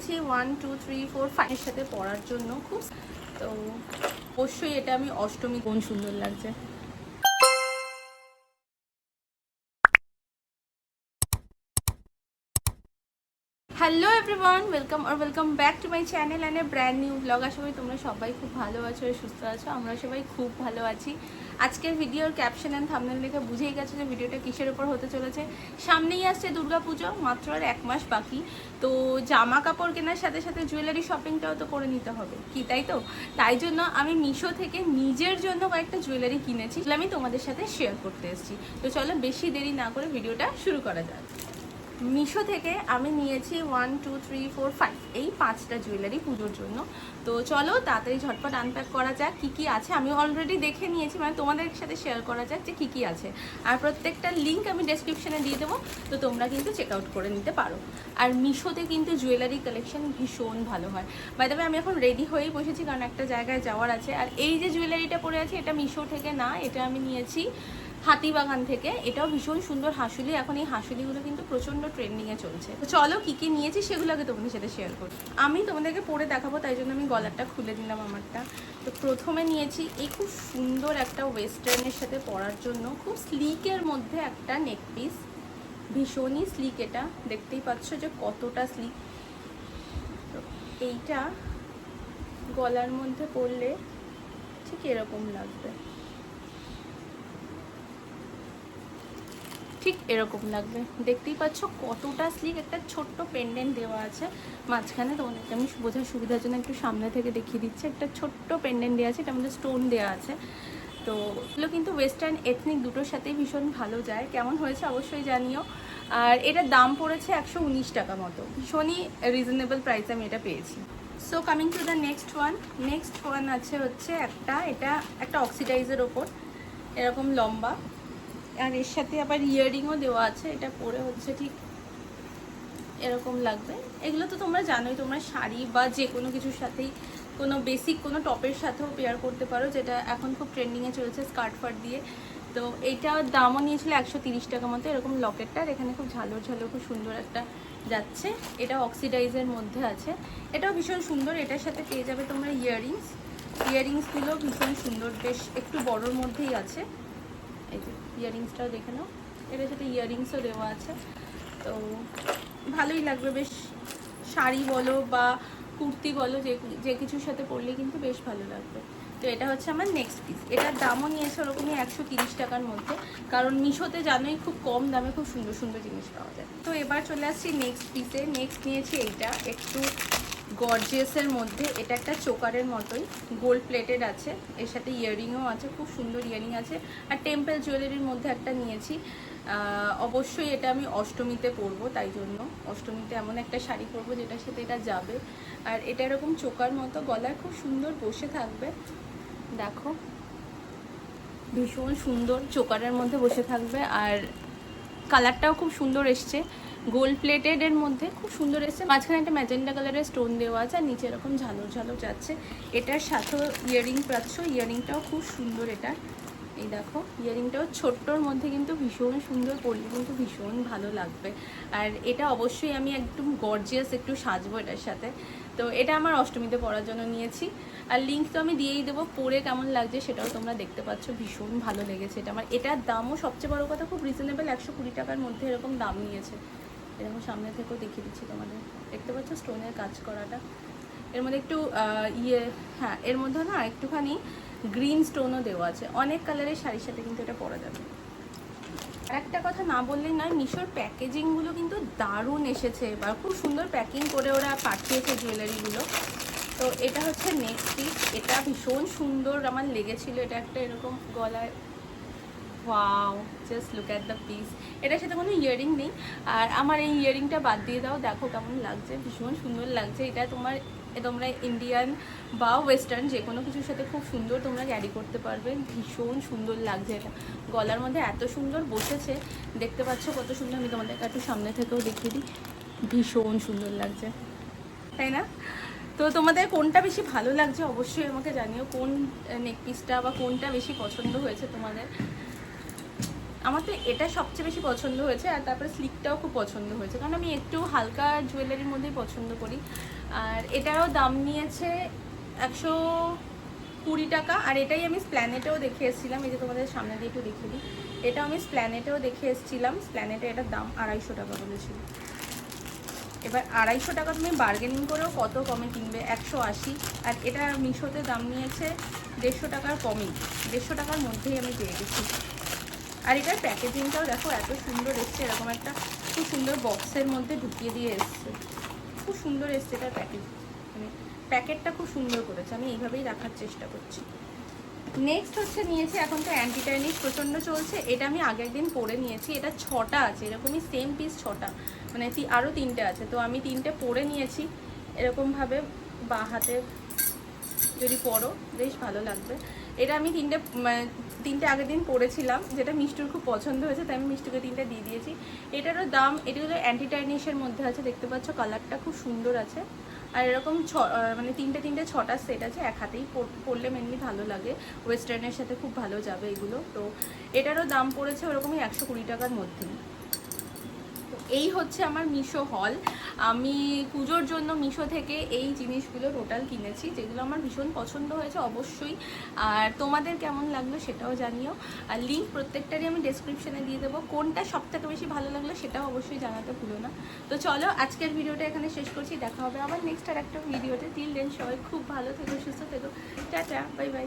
নিয়েছি one two three four ফাইভের সাথে পড়ার জন্য। খুব তো অবশ্যই এটা আমি অষ্টমী, কোন সুন্দর লাগছে। Hello everyone welcome R welcome back to my channel and a brand new blog আশা করি তোমরা সবাই খুব ভালো আছো সুস্থ আছো। আমরা সবাই খুব ভালো আছি। আজকের ভিডিওর ক্যাপশন অ্যান্ড থামনেল দেখে বুঝেই গেছো যে ভিডিওটা কিসের উপর হতে চলেছে। সামনেই আসছে দুর্গা পুজো মাত্র আর এক মাস বাকি। তো জামা কাপড় কেনার সাথে সাথে জুয়েলারি শপিংটাও তো করে নিতে হবে। কি তাই তো? তাই জন্য আমি মিশো থেকে নিজের জন্য কয়েকটা জুয়েলারি কিনেছি। আমি তোমাদের সাথে শেয়ার করতে এসেছি। তো চলো বেশি দেরি না করে ভিডিওটা শুরু করা যাক। মিশো থেকে আমি নিয়েছি one two three four five এই পাঁচটা জুয়েলারি পুজোর জন্য। তো চলো তাড়াতাড়ি ঝটপট আনপ্যাক করা যাক, কী কী আছে। আমি অলরেডি দেখে নিয়েছি মানে তোমাদের সাথে শেয়ার করা যাক যে কী কী আছে। আর প্রত্যেকটা লিঙ্ক আমি ডেসক্রিপশনে দিয়ে দেবো, তো তোমরা কিন্তু চেক আউট করে নিতে পারো। আর মিশোতে কিন্তু জুয়েলারি কালেকশন ভীষণ ভালো হয়। বাই দ্য আমি এখন রেডি হয়েই বসেছি, কারণ একটা জায়গায় যাওয়ার আছে। আর এই যে জুয়েলারিটা পরে আছে, এটা মিশো থেকে না, এটা আমি নিয়েছি হাতিবাগান থেকে। এটাও ভীষণ সুন্দর হাসুলি। এখন এই হাসুলিগুলো কিন্তু প্রচণ্ড ট্রেন্ডিংয়ে চলছে। চলো কী কী নিয়েছি সেগুলো আগে তোমাদের সাথে শেয়ার করি। আমি তোমাদেরকে পরে দেখাবো, তাই জন্য আমি গলারটা খুলে দিলাম আমারটা। তো প্রথমে নিয়েছি এই খুব সুন্দর একটা ওয়েস্টার্নের সাথে পরার জন্য খুব স্লিকের মধ্যে একটা নেক পিস ভীষণই স্লিক এটা। দেখতেই পাচ্ছ যে কতটা স্লিক তো এইটা গলার মধ্যে পরলে ঠিক এরকম লাগবে। ঠিক এরকম লাগবে। দেখতেই পাচ্ছ কতটা স্লিক একটা ছোট্ট পেন্ডেন্ট দেওয়া আছে। মাঝখানে তোমাদেরকে আমি বোঝার সুবিধার জন্য একটু সামনে থেকে দেখিয়ে দিচ্ছি। একটা ছোট্ট পেন্ডেন্ট দেওয়া আছে এটা মধ্যে স্টোন দেওয়া আছে। তো এগুলো কিন্তু ওয়েস্টার্ন এথনিক দুটোর সাথেই ভীষণ ভালো যায়। কেমন হয়েছে অবশ্যই জানিও। আর এটার দাম পড়েছে একশো উনিশ টাকা মতো। ভীষণই রিজনেবল প্রাইসে আমি এটা পেয়েছি। So coming to the next one next one আছে হচ্ছে একটা, এটা একটা অক্সিডাইজের ওপর। এরকম লম্বা। আর এর সাথে আবার ইয়াররিংও দেওয়া আছে, এটা পরে হচ্ছে ঠিক এরকম লাগবে। এগুলো তো তোমরা জানোই, তোমরা শাড়ি বা যে কোনো কিছুর সাথেই, কোনো বেসিক কোনো টপের সাথেও পেয়ার করতে পারো, যেটা এখন খুব ট্রেন্ডিংয়ে চলছে স্কার্ট ফাট দিয়ে। তো এইটার দামও নিয়েছিল একশো তিরিশ টাকা মতো, এরকম লকেটটা আর এখানে খুব ঝালর ঝালর খুব সুন্দর একটা যাচ্ছে। এটা অক্সিডাইজের মধ্যে আছে। এটাও ভীষণ সুন্দর, এটার সাথে পেয়ে যাবে তোমরা ইয়াররিংস ইয়াররিংসগুলো ভীষণ সুন্দর, বেশ একটু বড়োর মধ্যেই আছে। এই যে ইয়াররিংসটাও দেখে নাও। এটার সাথে ইয়ারিংসও দেওয়া আছে। তো ভালোই লাগবে। বেশ শাড়ি বলো বা কুর্তি বলো, যে যে কিছুর সাথে পরলে কিন্তু বেশ ভালো লাগবে। তো এটা হচ্ছে আমার নেক্সট পিস এটার দামও নিয়েছে ওরকমই একশো তিরিশ টাকার মধ্যে। কারণ মিশোতে জানোই খুব কম দামে খুব সুন্দর সুন্দর জিনিস পাওয়া যায়। তো এবার চলে আসছি নেক্সট পিসে নেক্সট নিয়েছি এইটা। একটু গর্জিয়াসের মধ্যে, এটা একটা চোকারের মতোই গোল্ড প্লেটেড আছে, এর সাথে ইয়াররিংও আছে, খুব সুন্দর ইয়াররিং আছে, আর টেম্পল জুয়েলারির মধ্যে একটা নিয়েছি। অবশ্যই এটা আমি অষ্টমীতে পরবো, তাই জন্য। অষ্টমীতে এমন একটা শাড়ি পরবো যেটার সাথে এটা যাবে। আর এটা এরকম চোকার মতো, গলায় খুব সুন্দর বসে থাকবে। দেখো, ভীষণ সুন্দর চোকারের মধ্যে বসে থাকবে, আর কালারটাও খুব সুন্দর এসছে। গোল্ড প্লেটেড এর মধ্যে খুব সুন্দর এসছে। মাঝখানে একটা ম্যাজেন্ডা কালারের স্টোন দেওয়া আছে আর নিচে এরকম ঝালর ঝালর যাচ্ছে। এটার সাথেও ইয়ারিং পাচ্ছ, ইয়াররিংটাও খুব সুন্দর এটা এই দেখো, ইয়াররিংটাও ছোট্টর মধ্যে কিন্তু ভীষণ সুন্দর, পরলে কিন্তু ভীষণ ভালো লাগবে। আর এটা অবশ্যই আমি একদম গর্জিয়াস একটু সাজবো এটার সাথে। তো এটা আমার অষ্টমীতে পড়ার জন্য নিয়েছি। আর লিঙ্ক তো আমি দিয়েই দেবো, পরে কেমন লাগছে সেটাও তোমরা দেখতে পাচ্ছ, ভীষণ ভালো লেগেছে এটা আমার। এটার দামও সবচেয়ে বড় কথা, খুব রিজনেবল একশো কুড়ি টাকার মধ্যে এরকম দাম নিয়েছে। এরকম সামনে থেকেও দেখিয়ে দিচ্ছি তোমাদের। দেখতে পাচ্ছ স্টোনের কাজ করাটা। এর মধ্যে একটু ইয়ে হ্যাঁ এর মধ্যে না একটুখানি গ্রিন স্টোনও দেওয়া আছে। অনেক কালারের শাড়ির সাথে কিন্তু এটা পরা যাবে। একটা কথা না বললেই নয়, মিশোর প্যাকেজিংগুলো কিন্তু দারুণ এসেছে এবার। খুব সুন্দর প্যাকিং করে ওরা পাঠিয়েছে জুয়েলারিগুলো। তো এটা হচ্ছে নেক্সট পিস। এটা ভীষণ সুন্দর আমার লেগেছিল। এটা একটা এরকম গলায় wow just look at the piece এটার সাথে কোনো ইয়ারিং নেই। আর আমার এই ইয়ারিংটা বাদ দিয়ে দাও, দেখো কেমন লাগছে, ভীষণ সুন্দর লাগছে। এটা তোমার, তোমরা ইন্ডিয়ান বা ওয়েস্টার্ন যে কোনো কিছুর সাথে খুব সুন্দর তোমরা ক্যারি করতে পারবে। ভীষণ সুন্দর লাগছে এটা। গলার মধ্যে এত সুন্দর বসেছে। দেখতে পাচ্ছ কত সুন্দর, আমি তোমাদেরকে একটু সামনে থেকেও দেখিয়ে দিই। ভীষণ সুন্দর লাগছে। তাই না? তো তোমাদের কোনটা বেশি ভালো লাগছে অবশ্যই আমাকে জানিও। কোন নেক পিসটা বা কোনটা বেশি পছন্দ হয়েছে তোমাদের? আমার তো এটা সবচেয়ে বেশি পছন্দ হয়েছে আর তারপরে স্লিকটাও খুব পছন্দ হয়েছে। কারণ আমি একটু হালকা জুয়েলারির মধ্যেই পছন্দ করি। আর এটারও দাম নিয়েছে একশো কুড়ি টাকা। আর এটাই আমি স্প্ল্যানেটেও দেখে এসেছিলাম। এই যে তোমাদের সামনে দিয়ে একটু দেখিয়ে দিই। এটা আমি স্প্ল্যানেটেও দেখে এসেছিলাম। স্প্ল্যানেটে এটার দাম আড়াইশো টাকা বলেছিল। এবার আড়াইশো টাকা তুমি বার্গেনিং করেও কত কমে কিনবে? একশো আশি। আর এটা মিশোতে দাম নিয়েছে দেড়শো টাকার কমই। দেড়শো টাকার মধ্যেই আমি পেয়ে গেছি। আর এটার প্যাকেজিংটাও দেখো, এত সুন্দর এসছে, এরকম একটা খুব সুন্দর বক্সের মধ্যে ঢুকিয়ে দিয়ে এসছে। খুব সুন্দর এসছে এটার প্যাকেজ মানে প্যাকেটটা খুব সুন্দর করেছে, আমি এইভাবেই রাখার চেষ্টা করছি। নেক্সট হচ্ছে নিয়েছি এখন তো অ্যান্টি টাইনিশ প্রচণ্ড চলছে, এটা আমি আগের দিন পরে নিয়েছি, এটা ছটা আছে, এরকমই সেম পিস ছটা মানে আরও তিনটে আছে, তো আমি তিনটে পরে নিয়েছি, এরকমভাবে বা হাতে যদি পরো, বেশ ভালো লাগবে। এটা আমি তিনটে মানে তিনটে আগের দিন পরেছিলাম যেটা মিষ্টুর খুব পছন্দ হয়েছে, তাই আমি মিষ্টুকে তিনটে দিয়ে দিয়েছি। এটারও দাম, এটি হলো অ্যান্টিটাইনিসের মধ্যে আছে, দেখতে পাচ্ছ কালারটা খুব সুন্দর আছে। আর এরকম ছ মানে তিনটে তিনটে ছটা সেট আছে, এক হাতেই পরলে মেনলি ভালো লাগে। ওয়েস্টার্নের সাথে খুব ভালো যাবে এগুলো। তো এটারও দাম পড়েছে ওরকমই একশো কুড়ি টাকার মধ্যেই। এই হচ্ছে আমার মিশো হল। আমি পুজোর জন্য মিশো থেকে এই জিনিসগুলো টোটাল কিনেছি, যেগুলো আমার ভীষণ পছন্দ হয়েছে অবশ্যই। আর তোমাদের কেমন লাগল সেটাও জানিও। আর লিঙ্ক প্রত্যেকটারই আমি ডেসক্রিপশনে দিয়ে দেবো। কোনটা সব থেকে বেশি ভালো লাগল সেটাও অবশ্যই জানাতে ভুলো না। তো চলো, আজকের ভিডিওটা এখানে শেষ করছি। দেখা হবে আবার নেক্সট আর একটা ভিডিওতে। তিল দেন সবাই খুব ভালো থেকো, সুস্থ থেকো। Tata bye bye